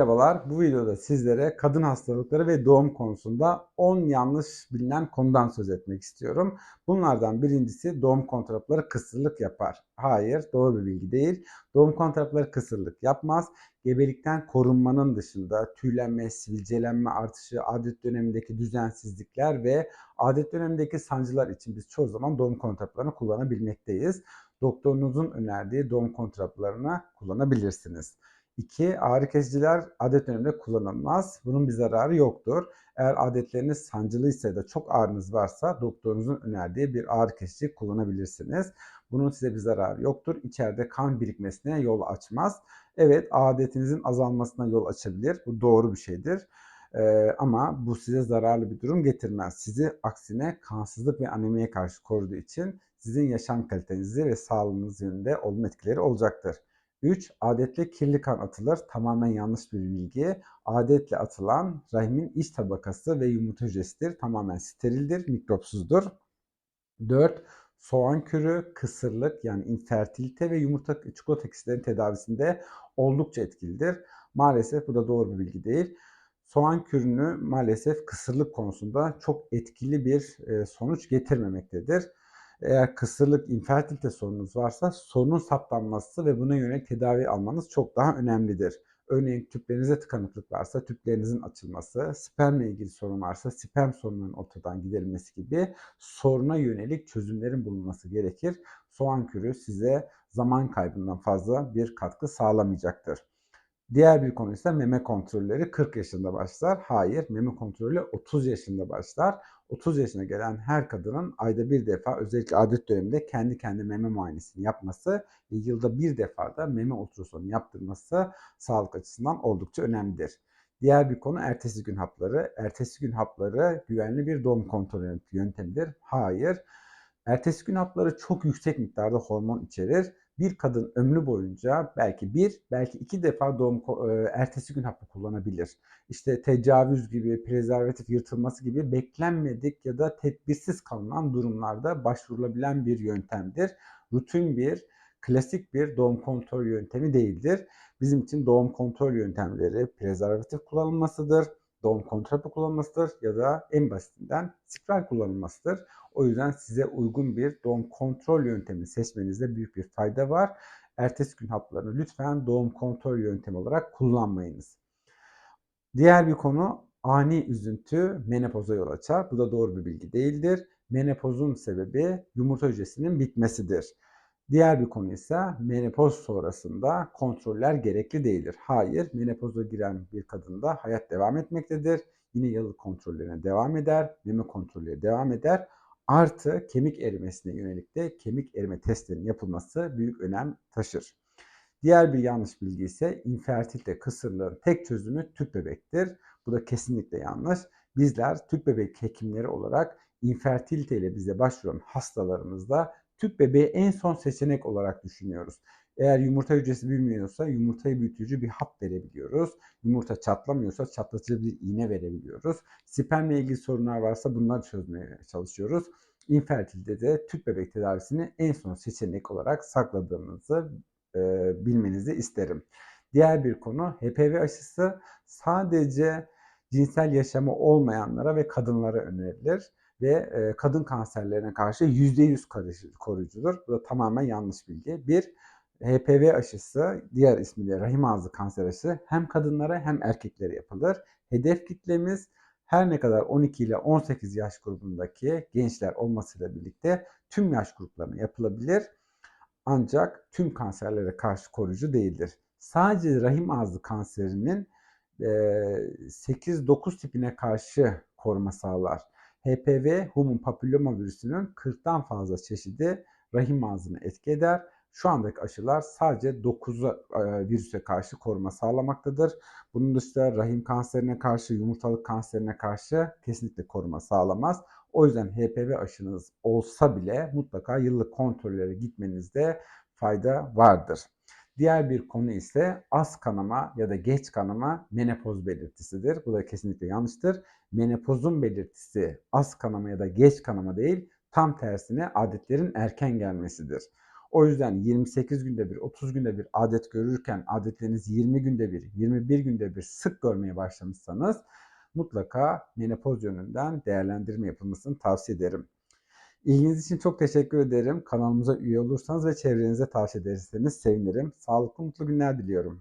Merhabalar. Bu videoda sizlere kadın hastalıkları ve doğum konusunda 10 yanlış bilinen konudan söz etmek istiyorum. Bunlardan birincisi doğum kontrapları kısırlık yapar. Hayır, doğru bir bilgi değil. Doğum kontrapları kısırlık yapmaz. Gebelikten korunmanın dışında tüylenme, sivilcelenme artışı, adet dönemindeki düzensizlikler ve adet dönemindeki sancılar için biz çoğu zaman doğum kontraplarını kullanabilmekteyiz. Doktorunuzun önerdiği doğum kontraplarını kullanabilirsiniz. 2. Ağrı kesiciler adet döneminde kullanılmaz. Bunun bir zararı yoktur. Eğer adetleriniz sancılıysa ya da çok ağrınız varsa doktorunuzun önerdiği bir ağrı kesici kullanabilirsiniz. Bunun size bir zararı yoktur. İçeride kan birikmesine yol açmaz. Evet adetinizin azalmasına yol açabilir. Bu doğru bir şeydir. Ee, ama bu size zararlı bir durum getirmez. Sizi aksine kansızlık ve anemiye karşı koruduğu için sizin yaşam kalitenizi ve sağlığınız yönünde olumlu etkileri olacaktır. 3. Adetle kirli kan atılır. Tamamen yanlış bir bilgi. Adetle atılan rahimin iç tabakası ve yumurta hücresidir. Tamamen sterildir, mikropsuzdur. 4. Soğan kürü, kısırlık yani infertilite ve yumurta çikolata eksiklerinin tedavisinde oldukça etkilidir. Maalesef bu da doğru bir bilgi değil. Soğan kürünü maalesef kısırlık konusunda çok etkili bir sonuç getirmemektedir. Eğer kısırlık, infertilite sorununuz varsa sorunun saptanması ve buna yönelik tedavi almanız çok daha önemlidir. Örneğin tüplerinize tıkanıklık varsa tüplerinizin açılması, spermle ilgili sorun varsa sperm sorununun ortadan giderilmesi gibi soruna yönelik çözümlerin bulunması gerekir. Soğan kürü size zaman kaybından fazla bir katkı sağlamayacaktır. Diğer bir konu ise meme kontrolleri 40 yaşında başlar. Hayır, meme kontrolü 30 yaşında başlar. 30 yaşına gelen her kadının ayda bir defa özellikle adet döneminde kendi kendi meme muayenesini yapması ve yılda bir defa da meme ultrasonu yaptırması sağlık açısından oldukça önemlidir. Diğer bir konu ertesi gün hapları. Ertesi gün hapları güvenli bir doğum kontrol yöntemidir. Hayır. Ertesi gün hapları çok yüksek miktarda hormon içerir bir kadın ömrü boyunca belki bir, belki iki defa doğum ertesi gün hapı kullanabilir. İşte tecavüz gibi, prezervatif yırtılması gibi beklenmedik ya da tedbirsiz kalınan durumlarda başvurulabilen bir yöntemdir. Rutin bir, klasik bir doğum kontrol yöntemi değildir. Bizim için doğum kontrol yöntemleri prezervatif kullanılmasıdır, doğum kontrapı kullanılmasıdır ya da en basitinden spiral kullanılmasıdır. O yüzden size uygun bir doğum kontrol yöntemi seçmenizde büyük bir fayda var. Ertesi gün haplarını lütfen doğum kontrol yöntemi olarak kullanmayınız. Diğer bir konu ani üzüntü menopoza yol açar. Bu da doğru bir bilgi değildir. Menopozun sebebi yumurta hücresinin bitmesidir. Diğer bir konu ise menopoz sonrasında kontroller gerekli değildir. Hayır, menopoza giren bir kadında hayat devam etmektedir. Yine yalı kontrollerine devam eder, meme kontrolleri devam eder. Artı kemik erimesine yönelik de kemik erime testlerinin yapılması büyük önem taşır. Diğer bir yanlış bilgi ise infertilite kısırlığın tek çözümü tüp bebektir. Bu da kesinlikle yanlış. Bizler tüp bebek hekimleri olarak infertilite ile bize başvuran hastalarımızda tüp bebeği en son seçenek olarak düşünüyoruz. Eğer yumurta hücresi büyümüyorsa yumurtayı büyütücü bir hap verebiliyoruz. Yumurta çatlamıyorsa çatlatıcı bir iğne verebiliyoruz. Spermle ilgili sorunlar varsa bunları çözmeye çalışıyoruz. İnfertilde de tüp bebek tedavisini en son seçenek olarak sakladığımızı e, bilmenizi isterim. Diğer bir konu HPV aşısı sadece cinsel yaşamı olmayanlara ve kadınlara önerilir ve e, kadın kanserlerine karşı %100 koruyucudur. Bu da tamamen yanlış bilgi. Bir, HPV aşısı, diğer ismiyle rahim ağzı kanser aşısı hem kadınlara hem erkeklere yapılır. Hedef kitlemiz her ne kadar 12 ile 18 yaş grubundaki gençler olmasıyla birlikte tüm yaş gruplarına yapılabilir. Ancak tüm kanserlere karşı koruyucu değildir. Sadece rahim ağzı kanserinin 8-9 tipine karşı koruma sağlar. HPV human papilloma virüsünün 40'tan fazla çeşidi rahim ağzını etki eder şu andaki aşılar sadece 9 e, virüse karşı koruma sağlamaktadır. Bunun dışında rahim kanserine karşı, yumurtalık kanserine karşı kesinlikle koruma sağlamaz. O yüzden HPV aşınız olsa bile mutlaka yıllık kontrollere gitmenizde fayda vardır. Diğer bir konu ise az kanama ya da geç kanama menopoz belirtisidir. Bu da kesinlikle yanlıştır. Menopozun belirtisi az kanama ya da geç kanama değil, tam tersine adetlerin erken gelmesidir. O yüzden 28 günde bir, 30 günde bir adet görürken adetleriniz 20 günde bir, 21 günde bir sık görmeye başlamışsanız mutlaka menopoz yönünden değerlendirme yapılmasını tavsiye ederim. İlginiz için çok teşekkür ederim. Kanalımıza üye olursanız ve çevrenize tavsiye ederseniz sevinirim. Sağlıklı mutlu günler diliyorum.